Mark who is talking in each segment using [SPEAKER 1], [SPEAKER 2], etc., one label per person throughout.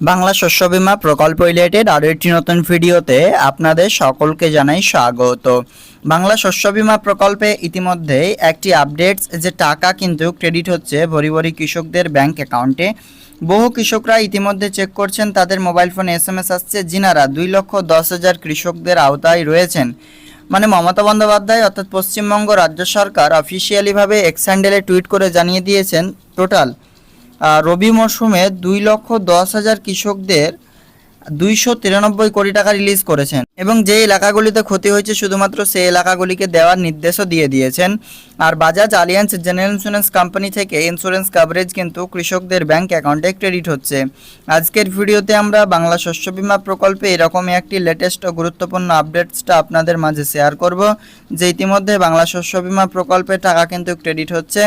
[SPEAKER 1] বাংলা শস্য বীমা প্রকল্প রিলেটেড আরও একটি নতুন ভিডিওতে আপনাদের সকলকে জানাই স্বাগত। বাংলা শস্য বীমা প্রকল্পে ইতিমধ্যে একটি আপডেটস যে টাকা কিন্তু ক্রেডিট হচ্ছে ভরি ভরি কৃষকদের ব্যাংক অ্যাকাউন্টে বহু কৃষকরা ইতিমধ্যে চেক করছেন, তাদের মোবাইল ফোনে এস এম এস আসছে, যিনারা দুই লক্ষ দশ হাজার কৃষকদের আওতায় রয়েছেন। মানে মমতা বন্দ্যোপাধ্যায় অর্থাৎ পশ্চিমবঙ্গ রাজ্য সরকার অফিসিয়ালিভাবে এক্স হ্যান্ডেলে টুইট করে জানিয়ে দিয়েছেন টোটাল রবি মরশুমে দুই লক্ষ দশ হাজার কৃষকদের দুইশো তিরানব্বই কোটি টাকা রিলিজ করেছেন এবং যে এলাকাগুলিতে ক্ষতি হয়েছে শুধুমাত্র সেই এলাকাগুলিকে দেওয়ার নির্দেশও দিয়ে দিয়েছেন। আর Bajaj Allianz general insurance company থেকে ইন্স্যুরেন্স কাভারেজ কিন্তু কৃষকদের ব্যাংক অ্যাকাউন্টে ক্রেডিট হচ্ছে। আজকের ভিডিওতে আমরা বাংলা শস্য বিমা প্রকল্পে এরকমই একটি লেটেস্ট ও গুরুত্বপূর্ণ আপডেটসটা আপনাদের মাঝে শেয়ার করব, যে ইতিমধ্যে বাংলা শস্য বিমা প্রকল্পে টাকা কিন্তু ক্রেডিট হচ্ছে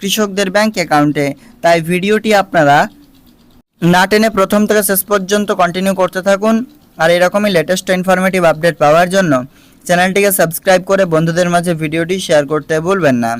[SPEAKER 1] কৃষকদের ব্যাংক অ্যাকাউন্টে। তাই ভিডিওটি আপনারা না টেনে প্রথম থেকে শেষ পর্যন্ত কন্টিনিউ করতে থাকুন। আর এরকমই লেটেস্ট ইনফরমেটিভ আপডেট পাওয়ার জন্য চ্যানেলটিকে সাবস্ক্রাইব করে বন্ধুদের মাঝে ভিডিওটি শেয়ার করতে ভুলবেন না।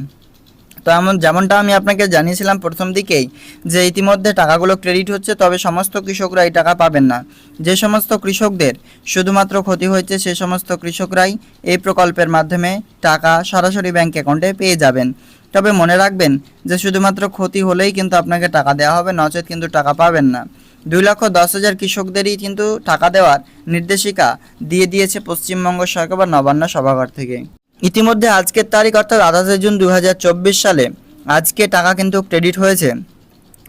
[SPEAKER 1] তো এমন যেমনটা আমি আপনাকে জানিয়েছিলাম প্রথম দিকেই, যে ইতিমধ্যে টাকাগুলো ক্রেডিট হচ্ছে, তবে সমস্ত কৃষকরা এই টাকা পাবেন না। যে সমস্ত কৃষকদের শুধুমাত্র ক্ষতি হয়েছে, সে সমস্ত কৃষকরাই এই প্রকল্পের মাধ্যমে টাকা সরাসরি ব্যাংক অ্যাকাউন্টে পেয়ে যাবেন। তবে মনে রাখবেন যে শুধুমাত্র ক্ষতি হলেই কিন্তু আপনাকে টাকা দেওয়া হবে, নচেত কিন্তু টাকা পাবেন না। দুই লক্ষ দশ হাজার কৃষকদেরই কিন্তু টাকা দেওয়ার নির্দেশিকা দিয়ে দিয়েছে পশ্চিমবঙ্গ সরকার বা নবান্ন সভাঘর থেকে। ইতিমধ্যে আজকের তারিখ অর্থাৎ আঠাশে জুন দু হাজার চব্বিশ সালে আজকে টাকা কিন্তু ক্রেডিট হয়েছে।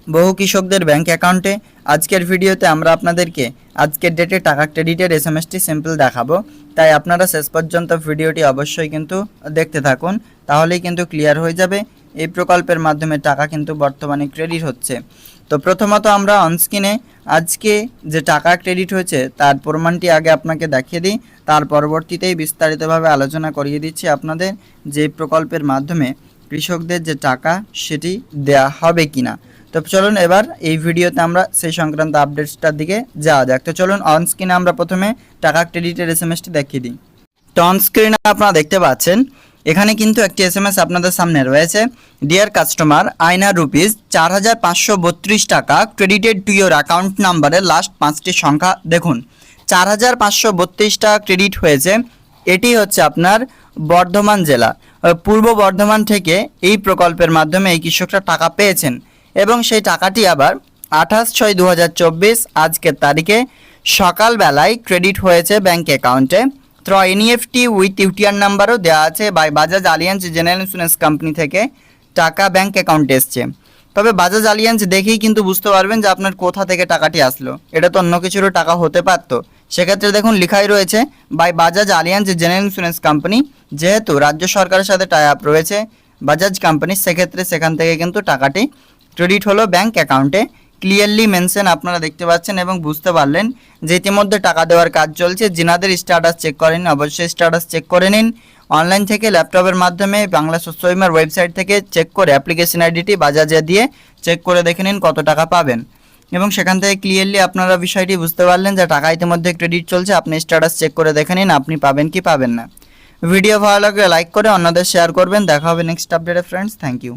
[SPEAKER 1] বহু কৃষকদের ব্যাংক অ্যাকাউন্টে আজকের ভিডিওতে আমরা আপনাদেরকে আজকের ডেটে টাকা ক্রেডিটের এস এম এসটি সিম্পল দেখাবো। তাই আপনারা শেষ পর্যন্ত ভিডিওটি অবশ্যই কিন্তু দেখতে থাকুন। তাহলেই কিন্তু ক্লিয়ার হয়ে যাবে। এই প্রকল্পের মাধ্যমে টাকা কিন্তু বর্তমানে ক্রেডিট হচ্ছে। তো প্রথমত আমরা অনস্ক্রিনে আজকে যে টাকা ক্রেডিট হয়েছে, তার প্রমাণটি আগে আপনাকে দেখিয়ে দিই। তার পরবর্তীতেই বিস্তারিতভাবে আলোচনা করিয়ে দিচ্ছি আপনাদের যে প্রকল্পের মাধ্যমে কৃষকদের যে টাকা, সেটি দেয়া হবে কিনা। তো চলুন এবার এই ভিডিওতে আমরা সেই সংক্রান্ত আপডেটসটার দিকে যাওয়া যাক। তো চলুন অন স্ক্রিনে আমরা প্রথমে টাকা ক্রেডিটের এস এম এসটি দেখিয়ে দিই। তো অন স্ক্রিনে আপনারা দেখতে পাচ্ছেন, এখানে কিন্তু একটি এস এম এস আপনাদের সামনে রয়েছে। ডিয়ার কাস্টমার আইনা রুপিস চার হাজার পাঁচশো বত্রিশ টাকা ক্রেডিটেড টু ইয়োর অ্যাকাউন্ট নাম্বারের লাস্ট পাঁচটি সংখ্যা দেখুন। চার হাজার পাঁচশো বত্রিশ টাকা ক্রেডিট হয়েছে। এটি হচ্ছে আপনার বর্ধমান জেলা। পূর্ব বর্ধমান থেকে এই প্রকল্পের মাধ্যমে এই কৃষকরা টাকা পেয়েছেন। এবং সেই টাকাটি আবার আঠাশ ছয় দু আজকের তারিখে সকালবেলায় ক্রেডিট হয়েছে ব্যাঙ্ক অ্যাকাউন্টে। থ্র এনইএফটি উইথ ইউটিআর নাম্বারও দেওয়া আছে by Bajaj Allianz general insurance company থেকে টাকা ব্যাঙ্ক অ্যাকাউন্টে এসছে। তবে বাজাজ আলিয়ান্স দেখেই কিন্তু বুঝতে পারবেন যে আপনার কোথা থেকে টাকাটি আসলো। এটা তো অন্য কিছুরও টাকা হতে পারতো। সেক্ষেত্রে দেখুন লেখাই রয়েছে by Bajaj Allianz general insurance company. যেহেতু রাজ্য সরকারের সাথে টাই আপ রয়েছে বাজাজ কোম্পানি, সেক্ষেত্রে সেখান থেকে কিন্তু টাকাটি ক্রেডিট হলো ব্যাংক অ্যাকাউন্টে। ক্লিয়ারলি মেনশন আপনারা দেখতে পাচ্ছেন এবং বুঝতে পারলেন যে ইতিমধ্যে টাকা দেওয়ার কাজ চলছে। যিনাদের স্ট্যাটাস চেক করেন, অবশ্যই স্ট্যাটাস চেক করে নিন। অনলাইন থেকে ল্যাপটপের মাধ্যমে বাংলা শস্য বিমার ওয়েবসাইট থেকে চেক করে অ্যাপ্লিকেশন আইডিটি বাজাজে দিয়ে চেক করে দেখে নিন কত টাকা পাবেন। এবং সেখান থেকে ক্লিয়ারলি আপনারা বিষয়টি বুঝতে পারলেন যে টাকা ইতিমধ্যে ক্রেডিট চলছে, আপনি স্ট্যাটাস চেক করে দেখে নিন আপনি পাবেন কি পাবেন না। ভিডিও ভালো লাগলে লাইক করে অন্যদের শেয়ার করবেন। দেখা হবে নেক্সট আপডেটে ফ্রেন্ডস থ্যাংক ইউ